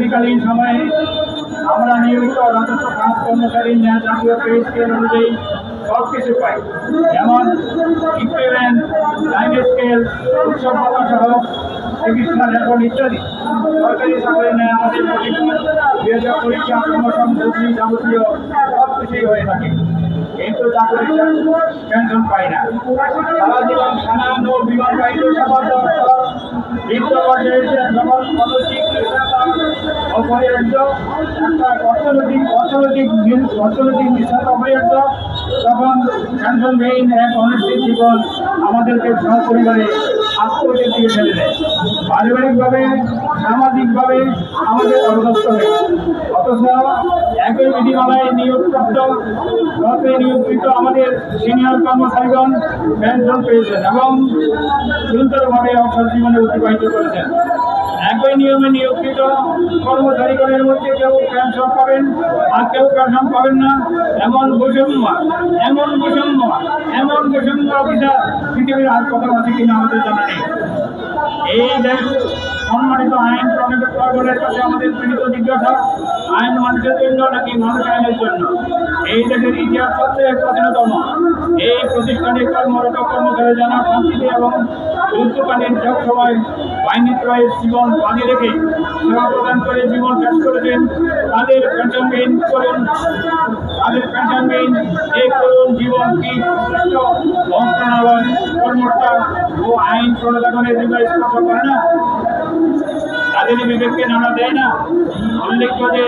চাকরিকালীন সময়ে আমরা নিয়মিত রাজস্ব খাত কর্মচারী ন্যায় জাতীয় পে স্কেল অনুযায়ী সব কিছু পাই। যেমন ইকুইপমেন্ট টাইম স্কেল উৎসব সহ চিকিৎসা রেকর্ড ইত্যাদি। সরকারি চাকরি নেয় আমাদের বিয়োজন পরীক্ষা, প্রমোশন বদলি যাবতীয় সব কিছুই হয়ে থাকে। কিন্তু চাকরি পেনশন পাই না। সারা জীবন সামান্য বিমান বাহিনী পর বৃদ্ধ এসে যখন চিকিৎসা অপরিহার্য একটা অর্থনৈতিক অর্থনৈতিক অর্থনৈতিক বিশ্বাস অপরিহার্য তখন পেনশনবিহীন এক অনিশ্চিত জীবন আমাদেরকে সহপরিবারে আত্মহত্যা দিয়ে ফেলে পারিবারিকভাবে সামাজিকভাবে আমাদের অবদস্ত হয়ে অথচ একই বিধিমালায় নিয়োগপ্রাপ্ত গতে নিয়োগকৃত আমাদের সিনিয়র কর্মচারীগণ পেনশন পেয়েছেন এবং সুন্দরভাবে অবসর জীবনে অতিবাহিত করেছেন একই নিয়মে নিয়োগকৃত কর্মচারীগণের মধ্যে কেউ পেনশন পাবেন আর কেউ পেনশন পাবেন না। এমন বৈষম্য এমন বৈষম্য এমন বৈষম্য অফিসার পৃথিবীর আর কোথাও আছে কিনা আমাদের জানা নেই। এই দেশ সম্মানিত আইন প্রণীত করবের কাছে আমাদের পীড়িত জিজ্ঞাসা, আইন মানুষের জন্য নাকি মানুষ আইনের জন্য? এই দেশের ইতিহাস সবচেয়ে প্রাচীনতম। এই প্রতিষ্ঠানে কর্মরত কর্মচারী জানা শান্তিতে এবং যুদ্ধকালীন সব সময় বাহিনীত্রয়ের জীবন বাঁধে রেখে সেবা প্রদান করে জীবন শেষ করেছেন, তাদের পেনশনবিহীন করুন, তাদের পেনশনবিহীন এই করুন জীবন কি মন্ত্রণালয় কর্মকর্তা ও আইন প্রণেতাগণের হৃদয় স্পর্শ করে না। তাদের বিবেককে নাড়া দেয় না। উল্লেখ্য যে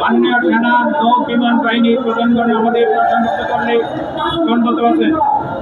মাননীয় সেনা, নৌ বিমান বাহিনী প্রধানগণ আমাদের প্রশংসিত করলে সম্মত আছেন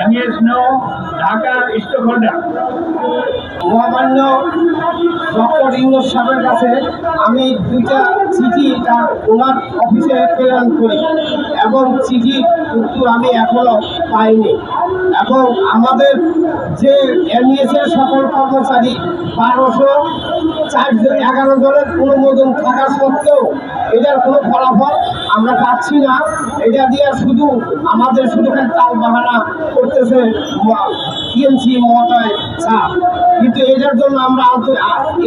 এমএস নো ঢাকা স্টক মহামান্য ডক্টর ইউনুস সাহেবের কাছে আমি দুইটা চিঠি তার ওনার অফিসে প্রেরণ করি এবং চিঠি উত্তর আমি এখনও পাইনি। এবং আমাদের যে এমইএসের সকল কর্মচারী বারোশো চারজন এগারো জনের অনুমোদন থাকা সত্ত্বেও এটার কোনো ফলাফল আমরা পাচ্ছি না। এটা দিয়ে শুধু আমাদের শুধু তাল বাহানা করতেছে টিএমসি মহোদয় চাপ কিন্তু এটার জন্য আমরা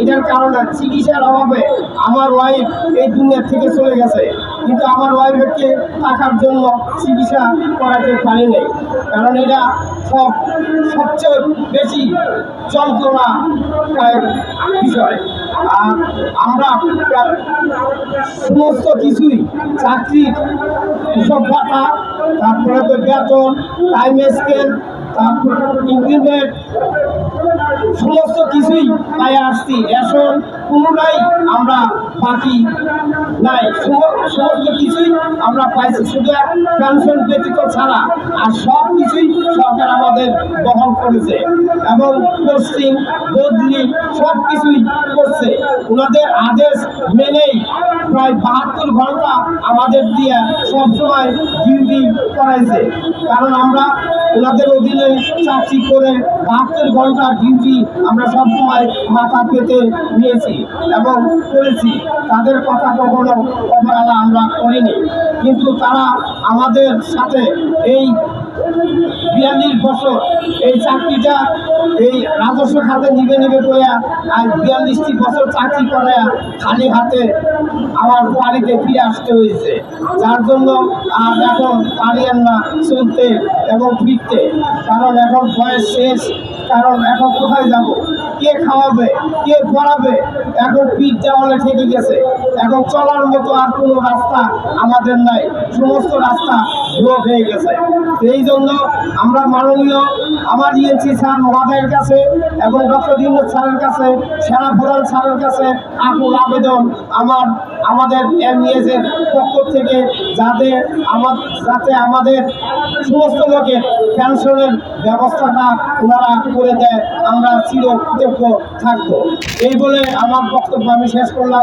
এটার কারণে চিকিৎসার অভাবে আমার ওয়াইফ এই দুনিয়া থেকে চলে গেছে। কিন্তু আমার ওয়াইফকে টাকার জন্য চিকিৎসা করাতে পারি নাই কারণ এটা সব সবচেয়ে বেশি যন্ত্রণা বিষয়। আর আমরা সমস্ত কিছুই চাকরির সব ভাতা, তারপরে তো বেতন টাইম স্কেল তারপর ইনক্রিমেন্ট সমস্ত কিছুই পাই আসছি। এখন কোনোটাই আমরা বাকি নাই। সমস্ত কিছুই আমরা পাইছি। শুধু পেনশন ব্যতীত ছাড়া। আর সব সরকার আমাদের বহন করেছে এবং পোস্টিং বদলি সব কিছুই করছে। ওনাদের আদেশ মেনেই প্রায় বাহাত্তর ঘণ্টা আমাদের দিয়ে সবসময় ডিউটি করাইছে। কারণ আমরা ওনাদের অধীনে চাকরি করে বাহাত্তর ঘণ্টা ডিউটি আমরা সবসময় মাথা পেতে নিয়েছি এবং করেছি। তাদের কথা কখনো অবহেলা আমরা করিনি। কিন্তু তারা আমাদের সাথে এই বিয়াল্লিশ বছর এই চাকরিটা এই রাজস্ব খাতে নিবে নিবে করে আর বিয়াল্লিশটি বছর চাকরি করে খালি হাতে আমার বাড়িতে ফিরে আসতে হয়েছে। যার জন্য আর এখন পারিয়েন না চলতে এবং ফিরতে। কারণ এখন বয়স শেষ, কারণ এখন কোথায় যাব? কে খাওয়াবে, কে পড়াবে? এখন পিঠ দেওয়ালে ঠেকে গেছে। এখন চলার মতো আর কোনো রাস্তা আমাদের নাই। সমস্ত রাস্তা ব্লক হয়ে গেছে। এই জন্য আমরা মাননীয় আমার ইএনসি স্যার মহাদয়ের কাছে এবং ডক্টর ইউনুস স্যারের কাছে সেরা প্রধান স্যারের কাছে আকুল আবেদন আমার আমাদের এম এর পক্ষ থেকে যাতে আমার যাতে আমাদের সমস্ত লোকের পেনশনের ব্যবস্থাটা ওনারা করে দেয়, আমরা চির কৃতজ্ঞ থাকব। এই বলে আমার বক্তব্য আমি শেষ করলাম।